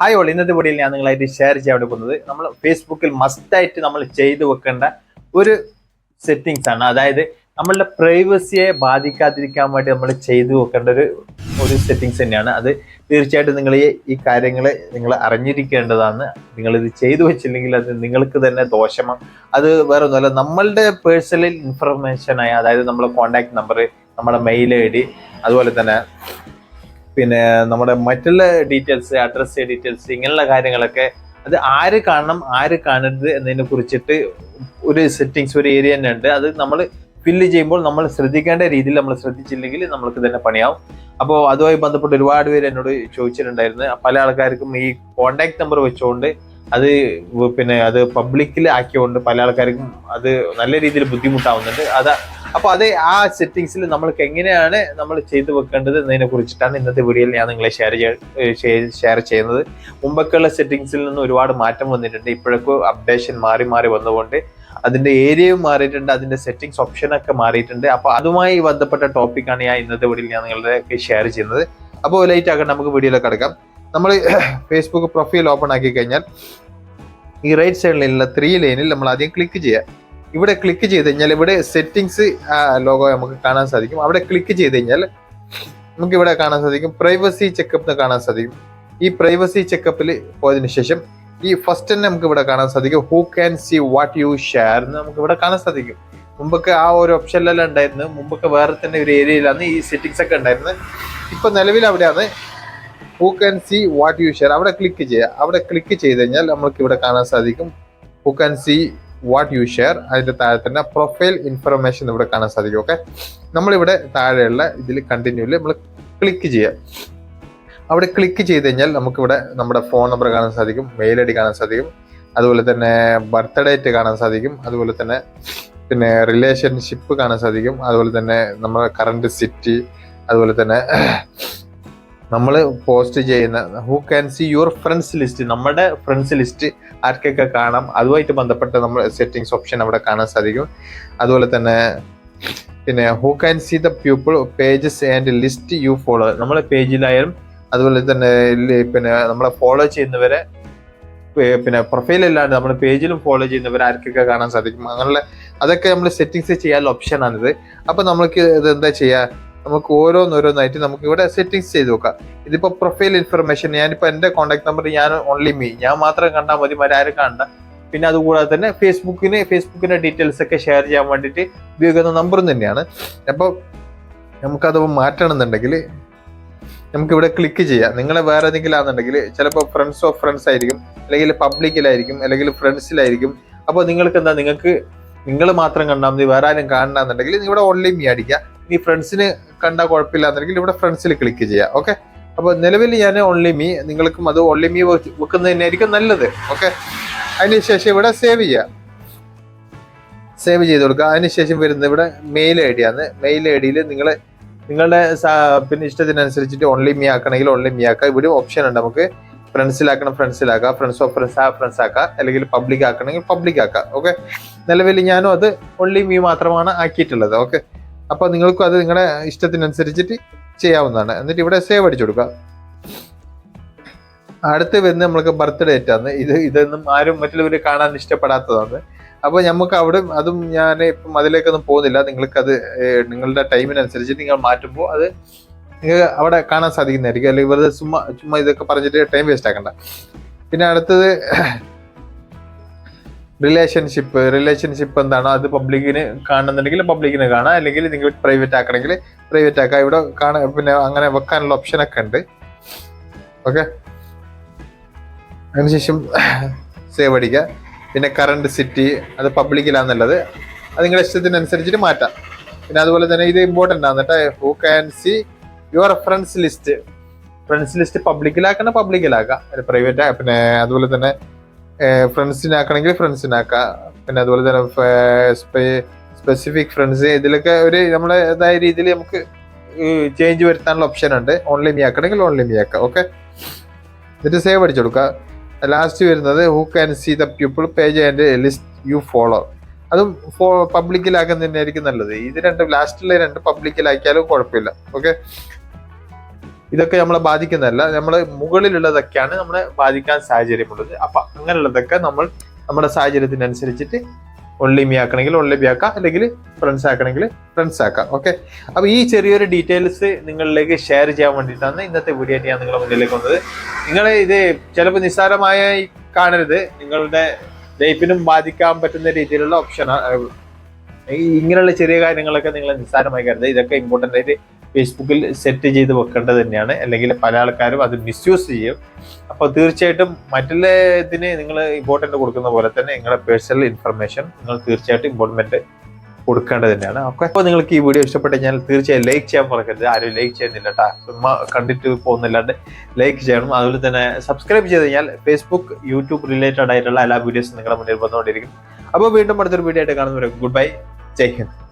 Hi all ഇന്നത്തെ വീഡിയോയിൽ ഞാൻ നിങ്ങളായിട്ട് ഷെയർ ചെയ്യാൻ വേണ്ടി പോകുന്നത് നമ്മൾ ഫേസ്ബുക്കിൽ മസ്റ്റായിട്ട് നമ്മൾ ചെയ്തു വെക്കേണ്ട ഒരു സെറ്റിങ്സ് ആണ്. അതായത് നമ്മളുടെ പ്രൈവസിയെ ബാധിക്കാതിരിക്കാൻ വേണ്ടി നമ്മൾ ചെയ്തു വെക്കേണ്ട ഒരു ഒരു സെറ്റിങ്സ് തന്നെയാണ്. അത് തീർച്ചയായിട്ടും നിങ്ങൾ ഈ ഈ കാര്യങ്ങൾ നിങ്ങൾ അറിഞ്ഞിരിക്കേണ്ടതാണ്. നിങ്ങളിത് ചെയ്തു വെച്ചില്ലെങ്കിൽ അത് നിങ്ങൾക്ക് തന്നെ ദോഷമാണ് അത് വേറെ ഒന്നുമല്ല നമ്മളുടെ പേഴ്സണൽ ഇൻഫർമേഷനായ അതായത് നമ്മളെ കോൺടാക്ട് നമ്പർ നമ്മുടെ മെയിൽ ഐ ഡി അതുപോലെ തന്നെ പിന്നെ നമ്മുടെ മറ്റുള്ള ഡീറ്റെയിൽസ് അഡ്രസ് ഡീറ്റെയിൽസ് ഇങ്ങനെയുള്ള കാര്യങ്ങളൊക്കെ അത് ആര് കാണണം ആര് കാണരുത് എന്നതിനെ കുറിച്ചിട്ട് ഒരു സെറ്റിങ്സ് ഒരു ഏരിയ തന്നെ ഉണ്ട്. അത് നമ്മൾ ഫില്ല് ചെയ്യുമ്പോൾ നമ്മൾ ശ്രദ്ധിക്കേണ്ട രീതിയിൽ നമ്മൾ ശ്രദ്ധിച്ചില്ലെങ്കിൽ നമ്മൾക്ക് തന്നെ പണിയാവും. അപ്പോൾ അതുമായി ബന്ധപ്പെട്ട് ഒരുപാട് പേര് എന്നോട് ചോദിച്ചിട്ടുണ്ടായിരുന്നു. പല ആൾക്കാർക്കും ഈ കോണ്ടാക്ട് നമ്പർ വെച്ചുകൊണ്ട് അത് പിന്നെ അത് പബ്ലിക്കിൽ ആക്കിയതുകൊണ്ട് പല ആൾക്കാർക്കും അത് നല്ല രീതിയിൽ ബുദ്ധിമുട്ടാവുന്നുണ്ട്. അത് അപ്പൊ അത് ആ സെറ്റിങ്സിൽ നമ്മൾക്ക് എങ്ങനെയാണ് നമ്മൾ ചെയ്തു വെക്കേണ്ടത് എന്നതിനെ കുറിച്ചിട്ടാണ് ഇന്നത്തെ വീഡിയോയിൽ ഞാൻ നിങ്ങളെ ഷെയർ ഷെയർ ചെയ്യുന്നത്. മുമ്പൊക്കെയുള്ള സെറ്റിങ്സിൽ നിന്ന് ഒരുപാട് മാറ്റം വന്നിട്ടുണ്ട്. ഇപ്പോഴൊക്കെ അപ്ഡേഷൻ മാറി മാറി വന്നുകൊണ്ട് അതിന്റെ ഏരിയയും മാറിയിട്ടുണ്ട്. അതിന്റെ സെറ്റിങ്സ് ഓപ്ഷൻ ഒക്കെ മാറിയിട്ടുണ്ട്. അപ്പൊ അതുമായി ബന്ധപ്പെട്ട ടോപ്പിക്കാണ് ഞാൻ ഇന്നത്തെ വീഡിയോയിൽ ഞാൻ നിങ്ങളുടെ ഷെയർ ചെയ്യുന്നത്. അപ്പോൾ ലൈറ്റ് ആക്കാൻ നമുക്ക് വീഡിയോയിലേക്ക് കിടക്കാം. നമ്മൾ ഫേസ്ബുക്ക് പ്രൊഫൈൽ ഓപ്പൺ ആക്കി കഴിഞ്ഞാൽ ഈ റൈറ്റ് സൈഡിലുള്ള ത്രീ ലൈനിൽ നമ്മൾ ആദ്യം ക്ലിക്ക് ചെയ്യുക. ഇവിടെ ക്ലിക്ക് ചെയ്ത് കഴിഞ്ഞാൽ ഇവിടെ സെറ്റിങ്സ് ലോഗോ നമുക്ക് കാണാൻ സാധിക്കും. അവിടെ ക്ലിക്ക് ചെയ്ത് കഴിഞ്ഞാൽ നമുക്ക് ഇവിടെ കാണാൻ സാധിക്കും. പ്രൈവസി ചെക്കപ്പ് കാണാൻ സാധിക്കും. ഈ പ്രൈവസി ചെക്കപ്പിൽ പോയതിന് ശേഷം ഈ ഫസ്റ്റ് തന്നെ നമുക്ക് ഇവിടെ കാണാൻ സാധിക്കും. Who can see what you share എന്ന് നമുക്ക് ഇവിടെ കാണാൻ സാധിക്കും. മുമ്പൊക്കെ ആ ഒരു ഓപ്ഷനിലെല്ലാം ഉണ്ടായിരുന്നു. മുമ്പൊക്കെ വേറെ തന്നെ ഒരു ഏരിയയിലാണ് ഈ സെറ്റിങ്സ് ഒക്കെ ഉണ്ടായിരുന്നത്. ഇപ്പൊ നിലവിൽ അവിടെയാണ് who can see what you share അവിടെ ക്ലിക്ക് ചെയ്യുക. അവിടെ ക്ലിക്ക് ചെയ്ത് കഴിഞ്ഞാൽ നമുക്ക് ഇവിടെ കാണാൻ സാധിക്കും. Who can see what you share അതിന്റെ താഴെ തന്നെ പ്രൊഫൈൽ ഇൻഫർമേഷൻ ഇവിടെ കാണാൻ സാധിക്കും ഓക്കെ നമ്മളിവിടെ താഴെയുള്ള ഇതിൽ കണ്ടിന്യൂൽ നമ്മൾ ക്ലിക്ക് ചെയ്യുക അവിടെ ക്ലിക്ക് ചെയ്ത് കഴിഞ്ഞാൽ നമുക്കിവിടെ നമ്മുടെ ഫോൺ നമ്പർ കാണാൻ സാധിക്കും മെയിൽ ഐ ഡി കാണാൻ സാധിക്കും അതുപോലെ തന്നെ ബർത്ത് ഡേറ്റ് കാണാൻ സാധിക്കും അതുപോലെ തന്നെ പിന്നെ റിലേഷൻഷിപ്പ് കാണാൻ സാധിക്കും അതുപോലെ തന്നെ നമ്മുടെ കറണ്ട് സിറ്റി അതുപോലെ തന്നെ നമ്മൾ പോസ്റ്റ് ചെയ്യുന്ന who can see your friends list നമ്മുടെ ഫ്രണ്ട്സ് ലിസ്റ്റ് ആർക്കൊക്കെ കാണാം? അതുമായിട്ട് ബന്ധപ്പെട്ട നമ്മൾ സെറ്റിംഗ്സ് ഓപ്ഷൻ അവിടെ കാണാൻ സാധിക്കും. അതുപോലെ തന്നെ പിന്നെ who can see the people pages and list you follow നമ്മളെ പേജിലായാലും അതുപോലെ തന്നെ പിന്നെ നമ്മളെ ഫോളോ ചെയ്യുന്നവരെ പിന്നെ പ്രൊഫൈൽ അല്ലാണ്ട് നമ്മൾ പേജിലും ഫോളോ ചെയ്യുന്നവർ ആർക്കൊക്കെ കാണാൻ സാധിക്കും? അങ്ങനെയുള്ള അതൊക്കെ നമ്മൾ സെറ്റിങ്സ് ചെയ്യാനുള്ള ഓപ്ഷനാണിത് അപ്പൊ നമുക്ക് ഇത് എന്താ ചെയ്യാ? നമുക്ക് ഓരോന്നോരോന്നായിട്ട് നമുക്ക് ഇവിടെ സെറ്റിങ്സ് ചെയ്ത് നോക്കാം ഇതിപ്പോൾ പ്രൊഫൈൽ ഇൻഫർമേഷൻ ഞാനിപ്പോൾ എന്റെ കോൺടാക്ട് നമ്പർ ഞാൻ ഓൺലി മീ ഞാൻ മാത്രം കണ്ടാൽ മതി മറ്റാരും കാണണ്ട. പിന്നെ അതുകൂടാതെ തന്നെ ഫേസ്ബുക്കിന് ഫേസ്ബുക്കിന്റെ ഡീറ്റെയിൽസ് ഒക്കെ ഷെയർ ചെയ്യാൻ വേണ്ടിയിട്ട് ഉപയോഗിക്കുന്ന നമ്പറും തന്നെയാണ്. അപ്പോൾ നമുക്കത് മാറ്റണമെന്നുണ്ടെങ്കിൽ നമുക്ക് ഇവിടെ ക്ലിക്ക് ചെയ്യാം. നിങ്ങളെ വേറെ ഏതെങ്കിലും ആണെന്നുണ്ടെങ്കിൽ ചിലപ്പോൾ ഫ്രണ്ട്സ് ഓഫ് ഫ്രണ്ട്സ് ആയിരിക്കും അല്ലെങ്കിൽ പബ്ലിക്കിലായിരിക്കും അല്ലെങ്കിൽ ഫ്രണ്ട്സിലായിരിക്കും അപ്പോൾ നിങ്ങൾക്ക് എന്താ നിങ്ങൾക്ക് നിങ്ങൾ മാത്രം കണ്ടാൽ മതി വേറെ ആരും കാണണമെന്നുണ്ടെങ്കിൽ ഇവിടെ ഓൺലൈൻ മീ അടിക്കുക ഇനി ഫ്രണ്ട്സിന് കണ്ടാൽ കുഴപ്പമില്ലാന്നുണ്ടെങ്കിൽ ഇവിടെ ഫ്രണ്ട്സിൽ ക്ലിക്ക് ചെയ്യാം ഓക്കെ അപ്പോൾ നിലവിൽ ഞാൻ ഓൺലി മീ നിങ്ങൾക്കും അത് ഓൺലി മീ വെക്കുന്നത് തന്നെയായിരിക്കും നല്ലത് ഓക്കെ അതിനുശേഷം ഇവിടെ സേവ് ചെയ്യുക സേവ് ചെയ്ത് കൊടുക്കുക. അതിനുശേഷം വരുന്നത് ഇവിടെ മെയിൽ ഐ ഡി ആണ്. മെയിൽ ഐ ഡിയിൽ നിങ്ങൾ നിങ്ങളുടെ പിന്നെ ഇഷ്ടത്തിനനുസരിച്ചിട്ട് ഓൺലി മീ ആക്കണമെങ്കിൽ ഓൺലി മീ ആക്കാം. ഇവിടെ ഓപ്ഷൻ ഉണ്ട് നമുക്ക്. ഫ്രണ്ട്സിലാക്കണം ഫ്രണ്ട്സിലാക്കാം ഫ്രണ്ട്സ് ഓഫ് ഫ്രണ്ട്സ് ആ ഫ്രണ്ട്സ് ആക്കാം. അല്ലെങ്കിൽ പബ്ലിക് ആക്കണമെങ്കിൽ പബ്ലിക് ആക്കാം ഓക്കെ നിലവിൽ ഞാനും അത് ഓൺലി മീ മാത്രമാണ് ആക്കിയിട്ടുള്ളത് ഓക്കെ അപ്പൊ നിങ്ങൾക്കും അത് നിങ്ങളുടെ ഇഷ്ടത്തിനനുസരിച്ചിട്ട് ചെയ്യാവുന്നതാണ്. എന്നിട്ട് ഇവിടെ സേവ് അടിച്ചു കൊടുക്കുക അടുത്ത് വരുന്ന നമ്മൾക്ക് ബർത്ത് ഡേറ്റ് ആണ്. ഇത് ഇതൊന്നും ആരും മറ്റുള്ളവർ കാണാൻ ഇഷ്ടപ്പെടാത്തതാണ്. അപ്പോൾ നമുക്ക് അവിടെ അതും ഞാൻ ഇപ്പം അതിലേക്കൊന്നും പോകുന്നില്ല. നിങ്ങൾക്കത് നിങ്ങളുടെ ടൈമിനനുസരിച്ച് നിങ്ങൾ മാറ്റുമ്പോൾ അത് നിങ്ങൾക്ക് അവിടെ കാണാൻ സാധിക്കുന്നതായിരിക്കും. അല്ലെങ്കിൽ വെറുതെ ചുമ്മാ ചുമ്മാ ഇതൊക്കെ പറഞ്ഞിട്ട് ടൈം വേസ്റ്റ് ആക്കണ്ട. പിന്നെ അടുത്തത് റിലേഷൻഷിപ്പ് റിലേഷൻഷിപ്പ് എന്താണോ അത് പബ്ലിക്കിന് കാണുന്നുണ്ടെങ്കിൽ പബ്ലിക്കിന് കാണാം. അല്ലെങ്കിൽ നിങ്ങൾ പ്രൈവറ്റ് ആക്കണമെങ്കിൽ പ്രൈവറ്റ് ആക്കാം. ഇവിടെ കാണാൻ പിന്നെ അങ്ങനെ വെക്കാനുള്ള ഓപ്ഷൻ ഒക്കെ ഉണ്ട്. ഓക്കെ അതിനുശേഷം സേവ് അടിക്കുക. പിന്നെ കറണ്ട് സിറ്റി അത് പബ്ലിക്കിലാന്നുള്ളത് അത് നിങ്ങളുടെ ഇഷ്ടത്തിനനുസരിച്ചിട്ട് മാറ്റാം. പിന്നെ അതുപോലെ തന്നെ ഇത് ഇമ്പോർട്ടന്റ് ആണ് കേട്ടോ. Who can see your friends list friends list പബ്ലിക്കിലാക്കണം പബ്ലിക്കിലാക്കാം പ്രൈവറ്റ് പിന്നെ അതുപോലെ തന്നെ ഫ്രണ്ട്സിനാക്കണമെങ്കിൽ ഫ്രണ്ട്സിനാക്കാം പിന്നെ അതുപോലെ തന്നെ സ്പെസിഫിക് ഫ്രണ്ട്സ് ഇതിലൊക്കെ ഒരു നമ്മളേതായ രീതിയിൽ നമുക്ക് ചേഞ്ച് വരുത്താനുള്ള ഓപ്ഷൻ ഉണ്ട്. ഓൺലൈൻ മീ ആക്കണമെങ്കിൽ ഓൺലൈൻ മീ ആക്കാം ഓക്കെ എന്നിട്ട് സേവ് അടിച്ചു കൊടുക്കുക. ലാസ്റ്റ് വരുന്നത് who can see the people page and list you follow അതും ഫോ പബ്ലിക്കിലാക്കാൻ തന്നെയായിരിക്കും നല്ലത്. ഇത് രണ്ട് ലാസ്റ്റിലെ രണ്ട് പബ്ലിക്കിലാക്കിയാലും കുഴപ്പമില്ല ഓക്കെ ഇതൊക്കെ നമ്മളെ ബാധിക്കുന്നതല്ല. നമ്മളെ മുകളിലുള്ളതൊക്കെയാണ് നമ്മളെ ബാധിക്കാൻ സാഹചര്യമുള്ളത്. അപ്പൊ അങ്ങനെയുള്ളതൊക്കെ നമ്മൾ നമ്മുടെ സാഹചര്യത്തിനനുസരിച്ചിട്ട് ഒൺലിമി ആക്കണമെങ്കിൽ ഒൺലിമി ആക്കാം. അല്ലെങ്കിൽ ഫ്രണ്ട്സ് ആക്കണമെങ്കിൽ ഫ്രണ്ട്സ് ആക്കാം. ഓക്കെ അപ്പൊ ഈ ചെറിയൊരു ഡീറ്റെയിൽസ് നിങ്ങളിലേക്ക് ഷെയർ ചെയ്യാൻ വേണ്ടിയിട്ടാണ് ഇന്നത്തെ വീഡിയോ ഞാൻ നിങ്ങളുടെ മുന്നിലേക്ക് വന്നത്. നിങ്ങൾ ഇത് ചിലപ്പോൾ നിസ്സാരമായി കാണരുത്. നിങ്ങളുടെ ലൈഫിനും ബാധിക്കാൻ പറ്റുന്ന രീതിയിലുള്ള ഓപ്ഷൻ ഇങ്ങനെയുള്ള ചെറിയ കാര്യങ്ങളൊക്കെ നിങ്ങൾ നിസ്സാരമായി കരുത് ഇതൊക്കെ ഇമ്പോർട്ടന്റ് ആയിട്ട് ഫേസ്ബുക്കിൽ സെറ്റ് ചെയ്ത് വെക്കേണ്ടത് തന്നെയാണ്. അല്ലെങ്കിൽ പല ആൾക്കാരും അത് മിസ്യൂസ് ചെയ്യും. അപ്പോൾ തീർച്ചയായിട്ടും മറ്റുള്ള ഇതിന് നിങ്ങൾ ഇമ്പോർട്ടന്റ് കൊടുക്കുന്ന പോലെ തന്നെ നിങ്ങളുടെ പേഴ്സണൽ ഇൻഫർമേഷൻ നിങ്ങൾ തീർച്ചയായിട്ടും ഇമ്പോർട്ടന്റ് കൊടുക്കേണ്ടത് തന്നെയാണ്. ഓക്കെ. അപ്പോൾ നിങ്ങൾക്ക് ഈ വീഡിയോ ഇഷ്ടപ്പെട്ട് ഞാൻ തീർച്ചയായും ലൈക്ക് ചെയ്യാൻ മറക്കരുത്. ആരും ലൈക്ക് ചെയ്യുന്നില്ല കേട്ടോ ചുമ്മാ കണ്ടിട്ട് പോകുന്നില്ലാണ്ട് ലൈക്ക് ചെയ്യണം. അതുപോലെ തന്നെ സബ്സ്ക്രൈബ് ചെയ്ത് കഴിഞ്ഞാൽ ഫേസ്ബുക്ക് യൂട്യൂബ് റിലേറ്റഡ് ആയിട്ടുള്ള എല്ലാ വീഡിയോസും നിങ്ങളുടെ മുന്നിൽ വന്നുകൊണ്ടിരിക്കും. അപ്പോൾ വീണ്ടും അടുത്തൊരു വീഡിയോ ആയിട്ട് കാണുന്നവരെ ഗുഡ് ബൈ ജയ് ഹിന്ദ്.